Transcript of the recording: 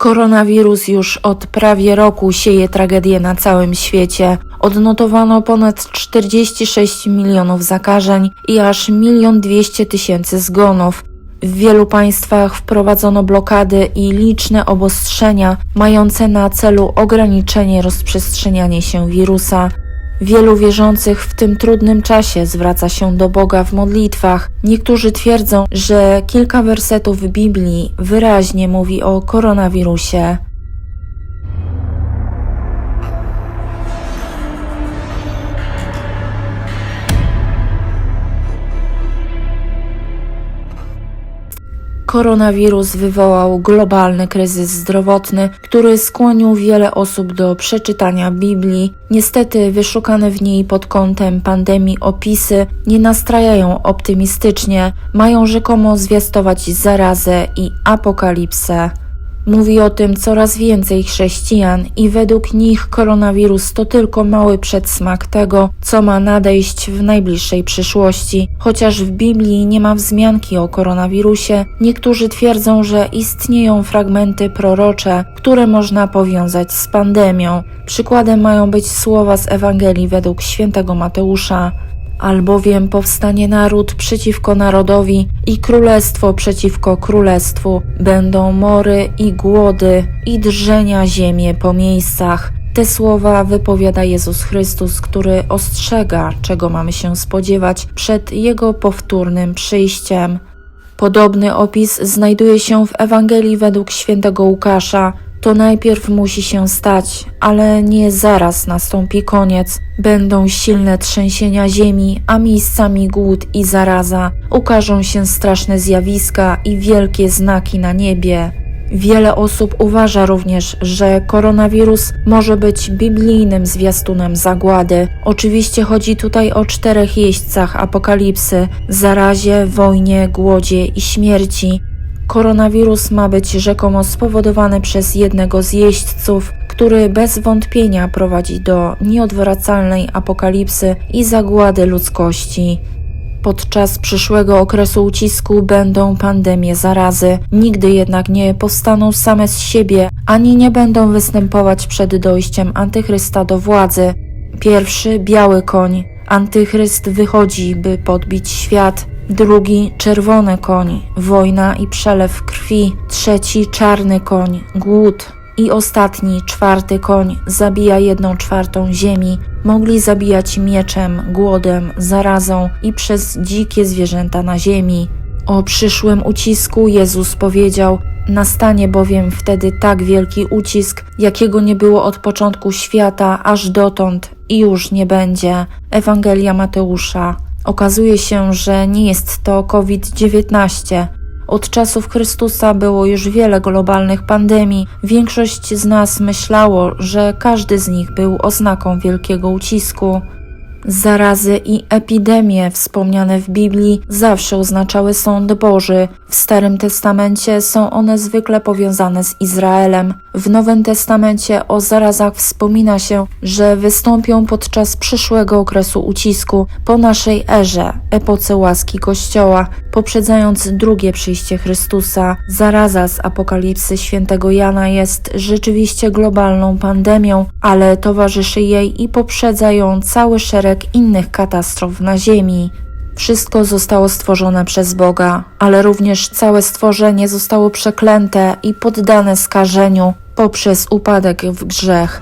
Koronawirus już od prawie roku sieje tragedię na całym świecie. Odnotowano ponad 46 milionów zakażeń i aż 1 200 tysięcy zgonów. W wielu państwach wprowadzono blokady i liczne obostrzenia mające na celu ograniczenie rozprzestrzeniania się wirusa. Wielu wierzących w tym trudnym czasie zwraca się do Boga w modlitwach. Niektórzy twierdzą, że kilka wersetów Biblii wyraźnie mówi o koronawirusie. Koronawirus wywołał globalny kryzys zdrowotny, który skłonił wiele osób do przeczytania Biblii. Niestety, wyszukane w niej pod kątem pandemii opisy nie nastrajają optymistycznie, mają rzekomo zwiastować zarazę i apokalipsę. Mówi o tym coraz więcej chrześcijan i według nich koronawirus to tylko mały przedsmak tego, co ma nadejść w najbliższej przyszłości. Chociaż w Biblii nie ma wzmianki o koronawirusie, niektórzy twierdzą, że istnieją fragmenty prorocze, które można powiązać z pandemią. Przykładem mają być słowa z Ewangelii według świętego Mateusza albowiem powstanie naród przeciwko narodowi i królestwo przeciwko królestwu. Będą mory i głody i drżenia ziemię po miejscach. Te słowa wypowiada Jezus Chrystus, który ostrzega, czego mamy się spodziewać przed Jego powtórnym przyjściem. Podobny opis znajduje się w Ewangelii według świętego Łukasza. To najpierw musi się stać, ale nie zaraz nastąpi koniec. Będą silne trzęsienia ziemi, a miejscami głód i zaraza. Ukażą się straszne zjawiska i wielkie znaki na niebie. Wiele osób uważa również, że koronawirus może być biblijnym zwiastunem zagłady. Oczywiście chodzi tutaj o czterech jeźdźcach apokalipsy zarazie, wojnie, głodzie i śmierci. Koronawirus ma być rzekomo spowodowany przez jednego z jeźdźców, który bez wątpienia prowadzi do nieodwracalnej apokalipsy i zagłady ludzkości. Podczas przyszłego okresu ucisku będą pandemie zarazy, nigdy jednak nie powstaną same z siebie, ani nie będą występować przed dojściem Antychrysta do władzy. Pierwszy biały koń. Antychryst wychodzi, by podbić świat. Drugi czerwony koń, wojna i przelew krwi. Trzeci czarny koń, głód. I ostatni, czwarty koń, zabija jedną czwartą ziemi. Mogli zabijać mieczem, głodem, zarazą i przez dzikie zwierzęta na ziemi. O przyszłym ucisku Jezus powiedział: Nastanie bowiem wtedy tak wielki ucisk, jakiego nie było od początku świata aż dotąd i już nie będzie. Ewangelia Mateusza. Okazuje się, że nie jest to COVID-19. Od czasów Chrystusa było już wiele globalnych pandemii. Większość z nas myślało, że każdy z nich był oznaką wielkiego ucisku. Zarazy i epidemie wspomniane w Biblii zawsze oznaczały sąd Boży. W Starym Testamencie są one zwykle powiązane z Izraelem. W Nowym Testamencie o zarazach wspomina się, że wystąpią podczas przyszłego okresu ucisku po naszej erze, epoce łaski Kościoła, poprzedzając drugie przyjście Chrystusa. Zaraza z Apokalipsy świętego Jana jest rzeczywiście globalną pandemią, ale towarzyszy jej i poprzedza ją cały szereg innych katastrof na Ziemi. Wszystko zostało stworzone przez Boga, ale również całe stworzenie zostało przeklęte i poddane skażeniu poprzez upadek w grzech.